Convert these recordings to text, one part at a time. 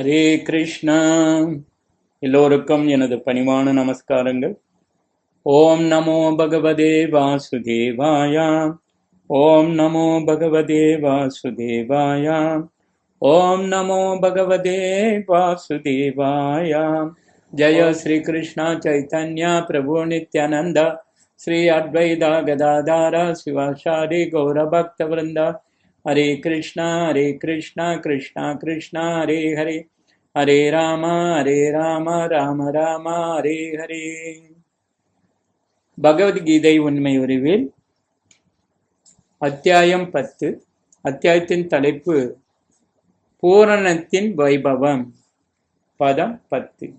ஹரே கிருஷ்ணா. எல்லோருக்கும் எனது பணிவான நமஸ்காரங்கள். ஓம் நமோ பகவதே வாசுதேவாய. ஓம் நமோ பகவதே வாசுதேவாய. ஓம் நமோ பகவதே வாசுதேவாய. ஜய ஸ்ரீ கிருஷ்ணா சைத்தன்யா பிரபு நித்யானந்தா. ஸ்ரீ அத்வைதா கதாதாரா சிவாசாரி கௌரபக்த விருந்தா. ஹரே கிருஷ்ணா ஹரே கிருஷ்ணா கிருஷ்ணா கிருஷ்ணா ஹரே ஹரே. ஹரே ராம ஹரே ராம ராம ராம ஹரே ஹரே. பகவத்கீதை உண்மை உருவில் அத்தியாயம் பத்து. அத்தியாயத்தின் தலைப்பு பூரணத்தின் வைபவம். பதம் பத்து.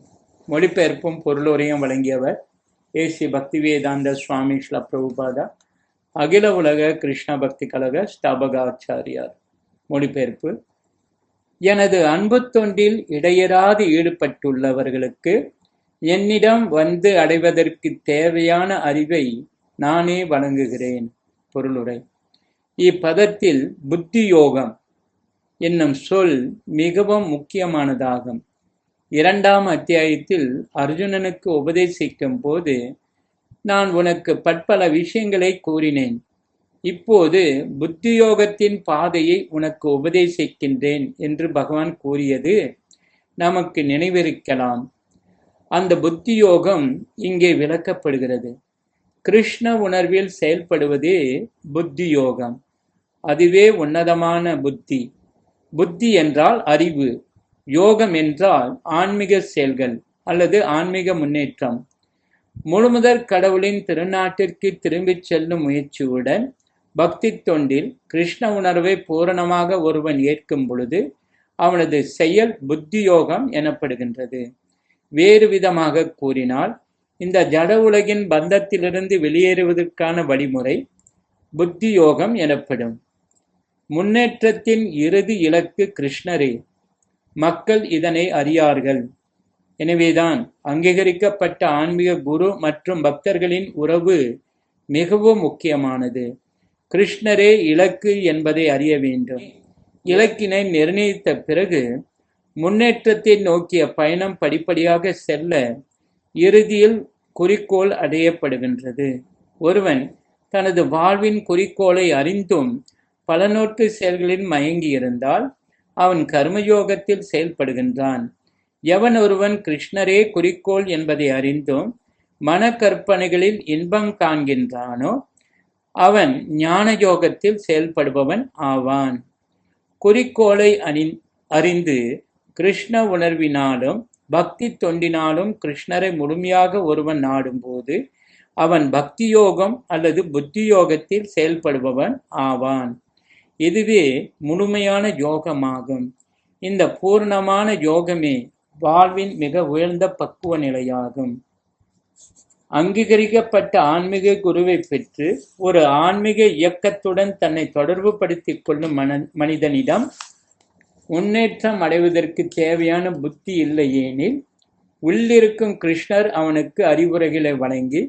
மொழிபெயர்ப்பும் பொருளுரையும் வழங்கியவர் ஏசி பக்திவேதாந்த சுவாமி ஸ்ல பிரபுபாதா அகில உலக கிருஷ்ண பக்தி கழக ஸ்தாபகாச்சாரியார். மொழிபெயர்ப்பு. எனது அன்பு தொண்டில் இடையராது ஈடுபட்டுள்ளவர்களுக்கு என்னிடம் வந்து அடைவதற்கு தேவையான அறிவை நானே வழங்குகிறேன். பொருளுரை. இப்பதத்தில் புத்தி யோகம் என்னும் சொல் மிகவும் முக்கியமானதாகும். இரண்டாம் அத்தியாயத்தில் அர்ஜுனனுக்கு உபதேசிக்கும் போது நான் உனக்கு பற்பல விஷயங்களை கூறினேன். இப்போது புத்தியோகத்தின் பாதையை உனக்கு உபதேசிக்கின்றேன் என்று பகவான் கூறியது நமக்கு நினைவிருக்கலாம். அந்த புத்தியோகம் இங்கே விளக்கப்படுகிறது. கிருஷ்ண உணர்வில் செயல்படுவதே புத்தியோகம். அதுவே உன்னதமான புத்தி. புத்தி என்றால் அறிவு. யோகம் என்றால் ஆன்மீக செயல்கள் அல்லது ஆன்மீக முன்னேற்றம். முழுமுதற் கடவுளின் திருநாட்டிற்கு திரும்பிச் செல்லும் முயற்சியுடன் பக்தி தொண்டில் கிருஷ்ண உணர்வை பூரணமாக ஒருவன் ஏற்கும் பொழுது அவனது செயல் புத்தியோகம் எனப்படுகின்றது. வேறு விதமாக கூறினால் இந்த ஜட உலகின் பந்தத்திலிருந்து வெளியேறுவதற்கான வழிமுறை புத்தியோகம் எனப்படும். முன்னேற்றத்தின் இறுதி இலக்கு கிருஷ்ணரே. மக்கள் இதனை அறியார்கள். எனவேதான் அங்கீகரிக்கப்பட்ட ஆன்மீக குரு மற்றும் பக்தர்களின் உறவு மிகவும் முக்கியமானது. கிருஷ்ணரே இலக்கு என்பதை அறிய வேண்டும். இலக்கினை நிர்ணயித்த பிறகு முன்னேற்றத்தை நோக்கிய பயணம் படிப்படியாக செல்ல இறுதியில் குறிக்கோள் அடையப்படுகின்றது. ஒருவன் தனது வாழ்வின் குறிக்கோளை அறிந்தும் பலநோட்டு செயல்களில் மயங்கி இருந்தால் அவன் கர்மயோகத்தில் செயல்படுகின்றான். எவன் ஒருவன் கிருஷ்ணரே குறிக்கோள் என்பதை அறிந்தும் மனக்கற்பனைகளில் இன்பம் காண்கின்றானோ அவன் ஞான யோகத்தில் செயல்படுபவன் ஆவான். குறிக்கோளை அணி அறிந்து கிருஷ்ண உணர்வினாலும் பக்தி தொண்டினாலும் கிருஷ்ணரை முழுமையாக ஒருவன் நாடும்போது அவன் பக்தி யோகம் அல்லது புத்தி யோகத்தில் செயல்படுபவன் ஆவான். இதுவே முழுமையான யோகமாகும். இந்த பூர்ணமான யோகமே வாழ்வின் மிக உயர்ந்த பக்குவ நிலையாகும். அங்கீகரிக்கப்பட்ட ஆன்மீக குருவை பெற்று ஒரு ஆன்மீக இயக்கத்துடன் தன்னை தொடர்பு படுத்திக் கொள்ளும் மன மனிதனிடம் முன்னேற்றம் அடைவதற்கு தேவையான புத்தி இல்லையேனில் உள்ளிருக்கும் கிருஷ்ணர் அவனுக்கு அறிவுரைகளை வழங்கி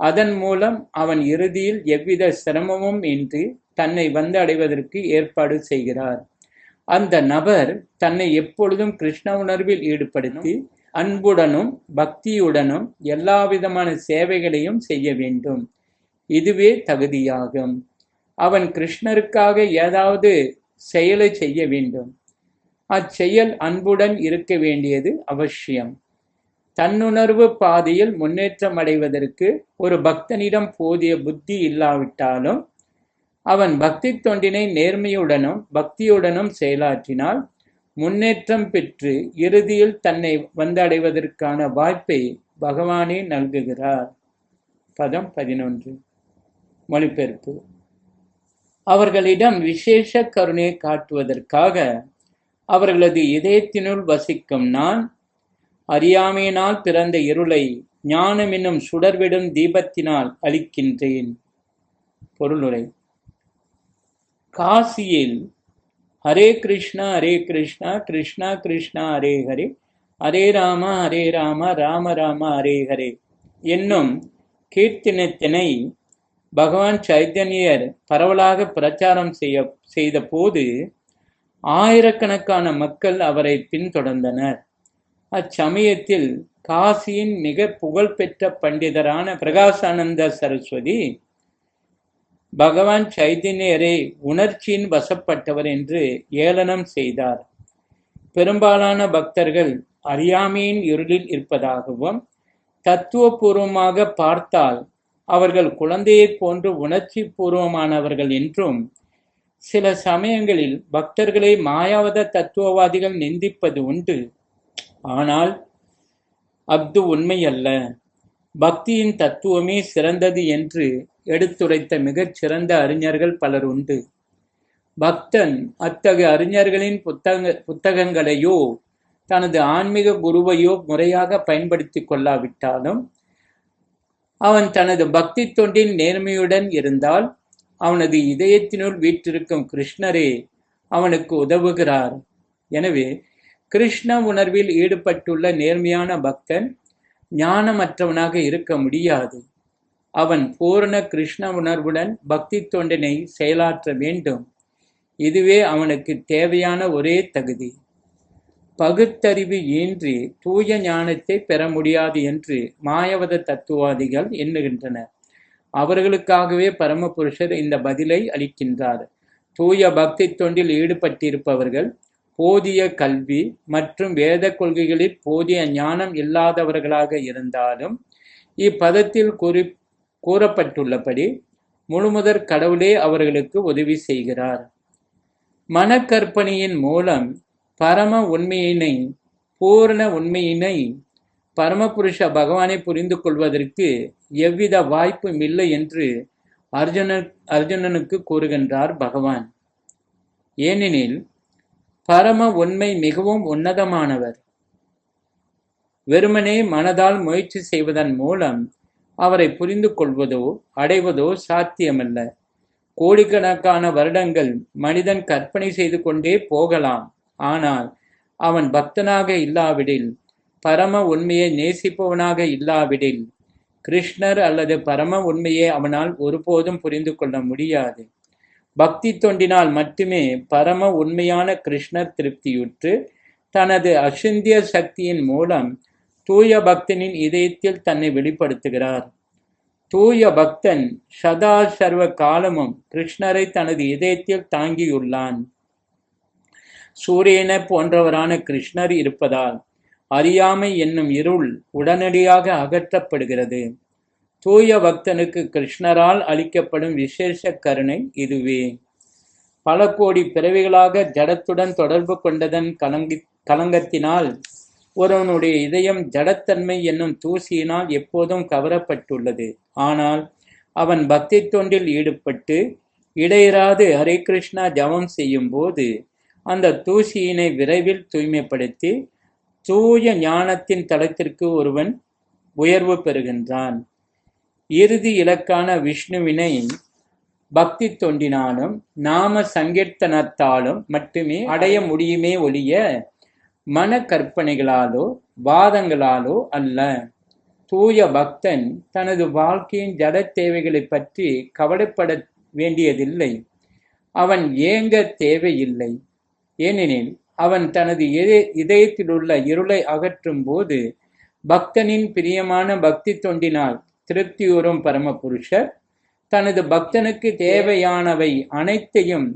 அதன் மூலம் அவன் இறுதியில் எவ்வித சிரமமும் இன்றி தன்னை வந்து அடைவதற்கு ஏற்பாடு செய்கிறார். அந்த நபர் தன்னை எப்பொழுதும் கிருஷ்ண உணர்வில் ஈடுபடுத்தி அன்புடனும் பக்தியுடனும் எல்லா விதமான சேவைகளையும் செய்ய வேண்டும். இதுவே தகுதியாகும். அவன் கிருஷ்ணருக்காக ஏதாவது செயலை செய்ய வேண்டும். அச்செயல் அன்புடன் இருக்க வேண்டியது அவசியம். தன்னுணர்வு பாதையில் முன்னேற்றம் அடைவதற்கு ஒரு பக்தனிடம் போதிய புத்தி இல்லாவிட்டாலும் அவன் பக்தி தொண்டினை நேர்மையுடனும் பக்தியுடனும் செயலாற்றினால் முன்னேற்றம் பெற்று இறுதியில் தன்னை வந்தடைவதற்கான வாய்ப்பை பகவானே நல்குகிறார். பதம் பதினொன்று. மொழிபெயர்ப்பு. அவர்களிடம் விசேஷ கருணையை காட்டுவதற்காக அவர்களது இதயத்தினுள் வசிக்கும் நான் அறியாமையினால் பிறந்த இருளை ஞானம் என்னும் சுடர்விடும் தீபத்தினால் அளிக்கின்றேன் பொருளுரை. காசியில் ஹரே கிருஷ்ணா ஹரே கிருஷ்ணா கிருஷ்ணா கிருஷ்ணா ஹரே ஹரே. ஹரே ராம ஹரே ராம ராம ராம ஹரே ஹரே. என்னும் கீர்த்தனத்தினை பகவான் சைத்தன்யர் பரவலாக பிரச்சாரம் செய்ய செய்த போது ஆயிரக்கணக்கான மக்கள் அவரை பின்தொடர்ந்தனர். அச்சமயத்தில் காசியின் மிக புகழ்பெற்ற பண்டிதரான பிரகாசானந்த சரஸ்வதி பகவான் சைதன்யரை உணர்ச்சியின் வசப்பட்டவர் என்று ஏளனம் செய்தார். பெரும்பாலான பக்தர்கள் அறியாமையின் இருளில் இருப்பதாகவும் தத்துவபூர்வமாக பார்த்தால் அவர்கள் குழந்தையைப் போன்று உணர்ச்சி பூர்வமானவர்கள் என்றும் சில சமயங்களில் பக்தர்களை மாயாவத தத்துவவாதிகள் நிந்திப்பது உண்டு. ஆனால் அஃது உண்மையல்ல. பக்தியின் தத்துவமே சிறந்தது என்று எடுத்துரைத்த மிகச் சிறந்த அறிஞர்கள் பலர் உண்டு. பக்தன் அத்தகைய அறிஞர்களின் புத்தக புத்தகங்களையோ தனது ஆன்மீக குருவையோ முறையாக பயன்படுத்தி கொள்ளாவிட்டாலும் அவன் தனது பக்தி தொண்டின் நேர்மையுடன் இருந்தால் அவனது இதயத்தினுள் வீற்றிருக்கும் கிருஷ்ணரே அவனுக்கு உதவுகிறார். எனவே கிருஷ்ண உணர்வில் ஈடுபட்டுள்ள நேர்மையான பக்தன் ஞானமற்றவனாக இருக்க முடியாது. அவன் பூரண கிருஷ்ண உணர்வுடன் பக்தி தொண்டினை செயலாற்ற வேண்டும். இதுவே அவனுக்கு தேவையான ஒரே தகுதி. பகுத்தறிவு இன்றி தூய ஞானத்தை பெற முடியாது என்று மாயவத தத்துவாதிகள் எண்ணுகின்றனர். அவர்களுக்காகவே பரமபுருஷர் இந்த பதிலை அளிக்கின்றார். தூய பக்தி தொண்டில் ஈடுபட்டிருப்பவர்கள் போதிய கல்வி மற்றும் வேத கொள்கைகளில் போதிய ஞானம் இல்லாதவர்களாக இருந்தாலும் இப்பதத்தில் குறிப் கூறப்பட்டுள்ளபடி முழுமுதற் கடவுளே அவர்களுக்கு உதவி செய்கிறார். மனக்கற்பனையின் மூலம் பரம உண்மையினை பூரண உண்மையினை பரமபுருஷ பகவானை புரிந்து கொள்வதற்கு எவ்வித வாய்ப்பும் இல்லை என்று அர்ஜுன அர்ஜுனனுக்கு கூறுகின்றார் பகவான். ஏனெனில் பரம உண்மை மிகவும் உன்னதமானவர். வெறுமனே மனதால் முயற்சி செய்வதன் மூலம் அவரை புரிந்து கொள்வதோ அடைவதோ சாத்தியமல்ல. கோடிக்கணக்கான வருடங்கள் மனிதன் கற்பனை செய்து கொண்டே போகலாம். ஆனால் அவன் பக்தனாக இல்லாவிடில் பரம உண்மையை நேசிப்பவனாக இல்லாவிடில் கிருஷ்ணர் அல்லது பரம உண்மையை அவனால் ஒருபோதும் புரிந்து கொள்ள முடியாது. பக்தி தொண்டினால் மட்டுமே பரம உண்மையான கிருஷ்ணர் திருப்தியுற்று தனது அசிந்திய சக்தியின் மூலம் தூய பக்தனின் இதயத்தில் தன்னை வெளிப்படுத்துகிறார். தூய பக்தன் சதா சர்வ காலமும் கிருஷ்ணரை தனது இதயத்தில் தாங்கியுள்ளான். சூரியனை போன்றவரான கிருஷ்ணர் இருப்பதால் அறியாமை என்னும் இருள் உடனடியாக அகற்றப்படுகிறது. தூய பக்தனுக்கு கிருஷ்ணரால் அளிக்கப்படும் விசேஷ கருணை இதுவே. பல கோடி பிறவிகளாக ஜடத்துடன் தொடர்பு கொண்டதன் கலங்கி கலங்கத்தினால் ஒருவனுடைய இதயம் ஜடத்தன்மை என்னும் தூசியினால் எப்போதும் கவரப்பட்டுள்ளது. ஆனால் அவன் பக்தி தொண்டில் ஈடுபட்டு இடையராது ஹரே கிருஷ்ணா ஜபம் செய்யும் போது அந்த தூசியினை விரைவில் தூய்மைப்படுத்தி தூய ஞானத்தின் தளத்திற்கு ஒருவன் உயர்வு பெறுகின்றான். இறுதி இலக்கான விஷ்ணுவினை பக்தி தொண்டினாலும் நாம சங்கீர்த்தனத்தாலும் மட்டுமே அடைய முடியுமே ஒழிய மன கற்பனைகளாலோ வாதங்களாலோ அல்ல. தூய பக்தன் தனது வாழ்க்கையின் ஜட தேவைகளை பற்றி கவலைப்பட வேண்டியதில்லை. அவன் ஏங்க தேவையில்லை. ஏனெனில் அவன் தனது இதயத்திலுள்ள இருளை அகற்றும் போது பக்தனின் பிரியமான பக்தி தொண்டினால் திருப்தியுறும் பரமபுருஷர். தனது பக்தனுக்கு தேவையானவை அனைத்தையும்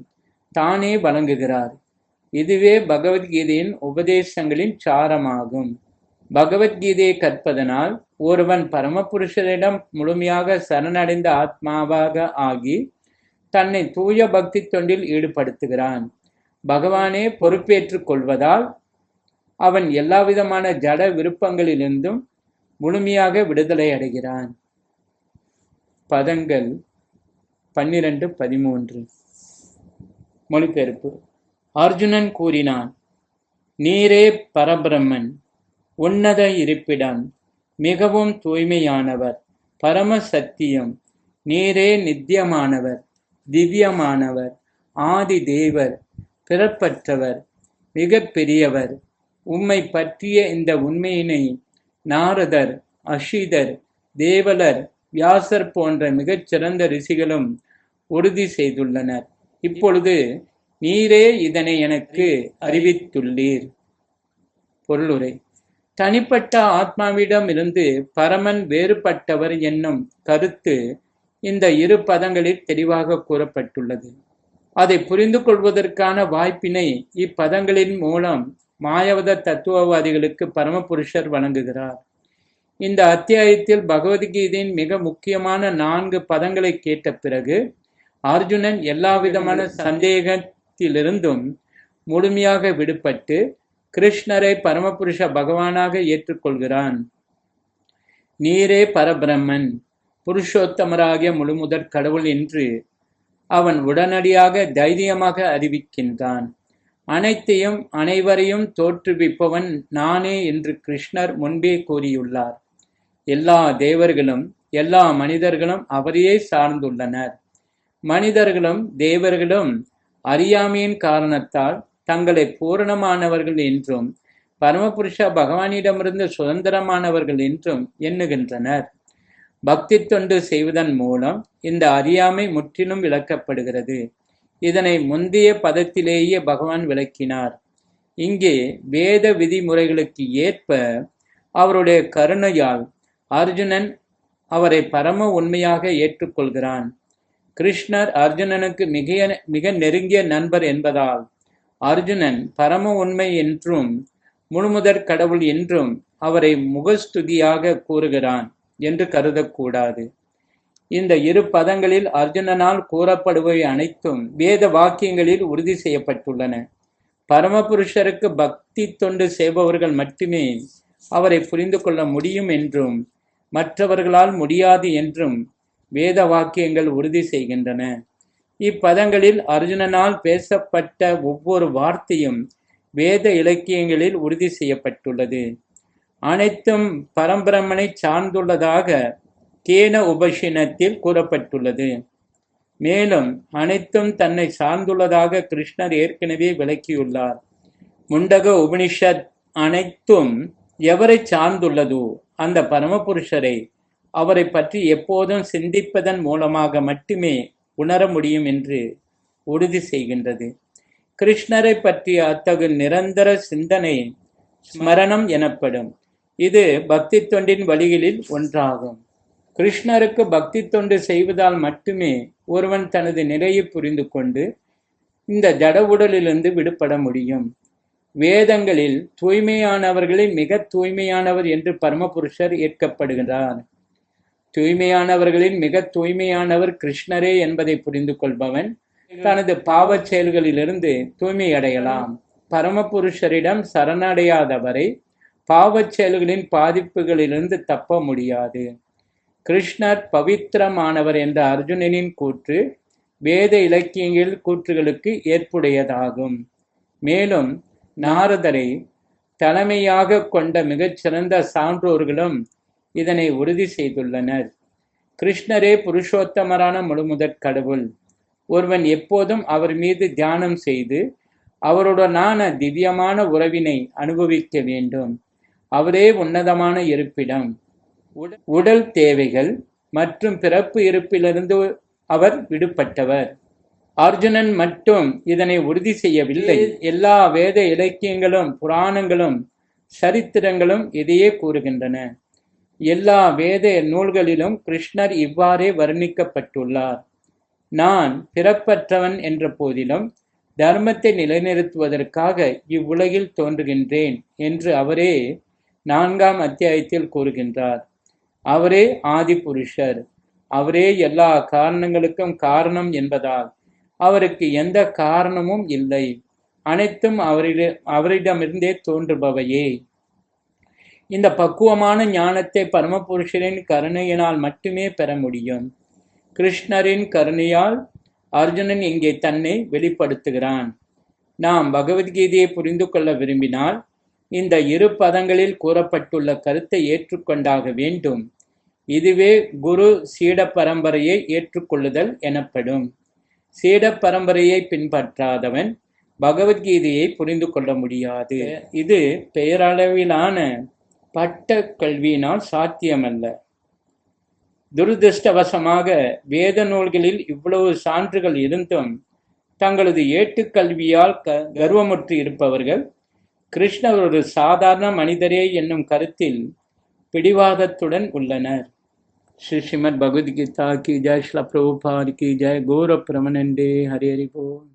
தானே வழங்குகிறார். இதுவே பகவத்கீதையின் உபதேசங்களின் சாரமாகும். பகவத்கீதையை கற்பதனால் ஒருவன் பரமபுருஷரிடம் முழுமையாக சரணடைந்த ஆத்மாவாக ஆகி தன்னை தூய பக்தி தொண்டில் ஈடுபடுத்துகிறான். பகவானே பொறுப்பேற்றுக் கொள்வதால் அவன் எல்லாவிதமான ஜட விருப்பங்களிலிருந்தும் முழுமையாக விடுதலை அடைகிறான். பதங்கள் பன்னிரண்டு பதிமூன்று. மொழிபெயர்ப்பு. அர்ஜுனன் கூறினான் நீரே பரபிரம்மன் உன்னத இருப்பிடம் மிகவும் தூய்மையானவர் பரம சத்தியம் நீரே நித்தியமானவர் திவ்யமானவர் ஆதி தேவர் பிறப்பற்றவர் மிக பெரியவர் உம்மை பற்றிய இந்த உண்மையினை நாரதர் அஷிதர் தேவலர் வியாசர் போன்ற மிகச்சிறந்த ரிஷிகளும் உறுதி செய்துள்ளனர். இப்பொழுது நீரே இதனை எனக்கு அறிவித்துள்ளீர். பொருளுரை. தனிப்பட்ட ஆத்மாவிடம் இருந்து பரமன் வேறுபட்டவர் என்னும் கருத்து இந்த இரு பதங்களில் தெளிவாக கூறப்பட்டுள்ளது. அதை புரிந்து கொள்வதற்கான வாய்ப்பினை இப்பதங்களின் மூலம் மாயவத தத்துவவாதிகளுக்கு பரமபுருஷர் வழங்குகிறார். இந்த அத்தியாயத்தில் பகவத்கீதையின் மிக முக்கியமான நான்கு பதங்களை கேட்ட பிறகு அர்ஜுனன் எல்லா விதமான சந்தேகத்திலிருந்தும் முழுமையாக விடுபட்டு கிருஷ்ணரை பரமபுருஷ பகவானாக ஏற்றுக்கொள்கிறான். நீரே பரபிரம்மன் புருஷோத்தமராகிய முழுமுதற் கடவுள் என்று அவன் உடனடியாக தைரியமாக அறிவிக்கின்றான். அனைத்தையும் அனைவரையும் தோற்றுவிப்பவன் நானே என்று கிருஷ்ணர் முன்பே கூறியுள்ளார். எல்லா தேவர்களும் எல்லா மனிதர்களும் அவரையே சார்ந்துள்ளனர். மனிதர்களும் தேவர்களும் அறியாமையின் காரணத்தால் தங்களை பூரணமானவர்கள் என்றும் பரமபுருஷ பகவானிடமிருந்து சுதந்திரமானவர்கள் என்றும் எண்ணுகின்றனர். பக்தி தொண்டு செய்வதன் மூலம் இந்த அறியாமை முற்றிலும் விளக்கப்படுகிறது. இதனை முந்தைய பதத்திலேயே பகவான் விளக்கினார். இங்கே வேத விதிமுறைகளுக்கு ஏற்ப அவருடைய கருணையால் அர்ஜுனன் அவரை பரம உண்மையாக ஏற்றுக்கொள்கிறான். கிருஷ்ணர் அர்ஜுனனுக்கு மிக மிக நெருங்கிய நண்பர் என்பதால் அர்ஜுனன் பரம உண்மை என்றும் முழுமுதற் கடவுள் என்றும் அவரை முகஸ்துதியாக கூறுகிறான் என்று கருதக்கூடாது. இந்த இரு பதங்களில் அர்ஜுனனால் கூறப்படுபவை அனைத்தும் வேத வாக்கியங்களில் உறுதி செய்யப்பட்டுள்ளன. பரமபுருஷருக்கு பக்தி தொண்டு செய்பவர்கள் மட்டுமே அவரை புரிந்து கொள்ள முடியும் என்றும் மற்றவர்களால் முடியாது என்றும் வேத வாக்கியங்கள் உறுதி செய்கின்றன. இப்பதங்களில் அர்ஜுனனால் பேசப்பட்ட ஒவ்வொரு வார்த்தையும் வேத இலக்கியங்களில் உறுதி செய்யப்பட்டுள்ளது. அனைத்தும் பரம்பிரமனை சார்ந்துள்ளதாக கேன உபஷினத்தில் கூறப்பட்டுள்ளது. மேலும் அனைத்தும் தன்னை சார்ந்துள்ளதாக கிருஷ்ணர் ஏற்கனவே விளக்கியுள்ளார். முண்டக உபனிஷத் அனைத்தும் எவரை சார்ந்துள்ளதோ அந்த பரமபுருஷரை அவரை பற்றி எப்போதும் சிந்திப்பதன் மூலமாக மட்டுமே உணர முடியும் என்று உறுதி செய்கின்றது. கிருஷ்ணரை பற்றிய அத்தகு நிரந்தர சிந்தனை ஸ்மரணம் எனப்படும். இது பக்தி தொண்டின் வழிகளில் ஒன்றாகும். கிருஷ்ணருக்கு பக்தி தொண்டு செய்வதால் மட்டுமே ஒருவன் தனது நிலையை புரிந்து கொண்டு இந்த ஜட உடலிலிருந்து விடுபட முடியும். வேதங்களில் தூய்மையானவர்களில் மிக தூய்மையானவர் என்று பரமபுருஷர் ஏற்கப்படுகிறார். தூய்மையானவர்களின் மிக தூய்மையானவர் கிருஷ்ணரே என்பதை புரிந்து கொள்பவன் தனது பாவச் செயல்களிலிருந்து தூய்மை அடையலாம் பரமபுருஷரிடம் சரணடையாதவரை பாவச் செயல்களின் பாதிப்புகளிலிருந்து தப்ப முடியாது. கிருஷ்ணர் பவித்திரமானவர் என்ற அர்ஜுனனின் கூற்று வேத இலக்கியங்கள் கூற்றுகளுக்கு ஏற்புடையதாகும். மேலும் நாரதரை தலைமையாக கொண்ட மிகச்சிறந்த சான்றோர்களும் இதனை உறுதி செய்துள்ளனர். கிருஷ்ணரே புருஷோத்தமரான முழுமுதற் கடவுள். ஒருவன் எப்போதும் அவர் மீது தியானம் செய்து அவருடனான திவ்யமான உறவினை அனுபவிக்க வேண்டும். அவரே உன்னதமான இருப்பிடம். உடல் தேவைகள் மற்றும் பிறப்பு இருப்பிலிருந்து அவர் விடுபட்டவர். அர்ஜுனன் மட்டும் இதனை உறுதி செய்யவில்லை. எல்லா வேத இலக்கியங்களும் புராணங்களும் சரித்திரங்களும் இதையே கூறுகின்றன. எல்லா வேத நூல்களிலும் கிருஷ்ணர் இவ்வாறே வர்ணிக்கப்பட்டுள்ளார். நான் பிறப்பற்றவன் என்ற போதிலும் தர்மத்தை நிலைநிறுத்துவதற்காக இவ்வுலகில் தோன்றுகின்றேன் என்று அவரே நான்காம் அத்தியாயத்தில் கூறுகின்றார். அவரே ஆதி புருஷர் அவரே எல்லா காரணங்களுக்கும் காரணம் என்பதால் அவருக்கு எந்த காரணமும் இல்லை. அனைத்தும் அவரிட அவரிடமிருந்தே தோன்றுபவையே. இந்த பக்குவமான ஞானத்தை பரமபுருஷரின் கருணையினால் மட்டுமே பெற முடியும். கிருஷ்ணரின் கருணையால் அர்ஜுனன் இங்கே தன்னை வெளிப்படுத்துகிறான். நாம் பகவத்கீதையை புரிந்து கொள்ள விரும்பினால் இந்த இரு பதங்களில் கூறப்பட்டுள்ள கருத்தை ஏற்றுக்கொண்டாக வேண்டும். இதுவே குரு சீட பரம்பரையை ஏற்றுக்கொள்ளுதல் எனப்படும். சீட பரம்பரையை பின்பற்றாதவன் பகவத்கீதையை புரிந்து கொள்ள முடியாது. இது பெயரளவிலான பட்ட கல்வியினால் சாத்தியமல்ல. துரதிருஷ்டவசமாக வேத நூல்களில் இவ்வளவு சான்றுகள் இருந்தும் தங்களது ஏட்டுக்கல்வியால் கர்வமுற்று இருப்பவர்கள் கிருஷ்ணர் ஒரு சாதாரண மனிதரே என்னும் கருத்தில் பிடிவாதத்துடன் உள்ளனர். ஸ்ரீ ஸ்ரீமத் பகவத்கீதா கி ஜெய் ஸ்ல பிரபுபார் கி ஜெய் கௌர பிரமணன் டே ஹரி போல்.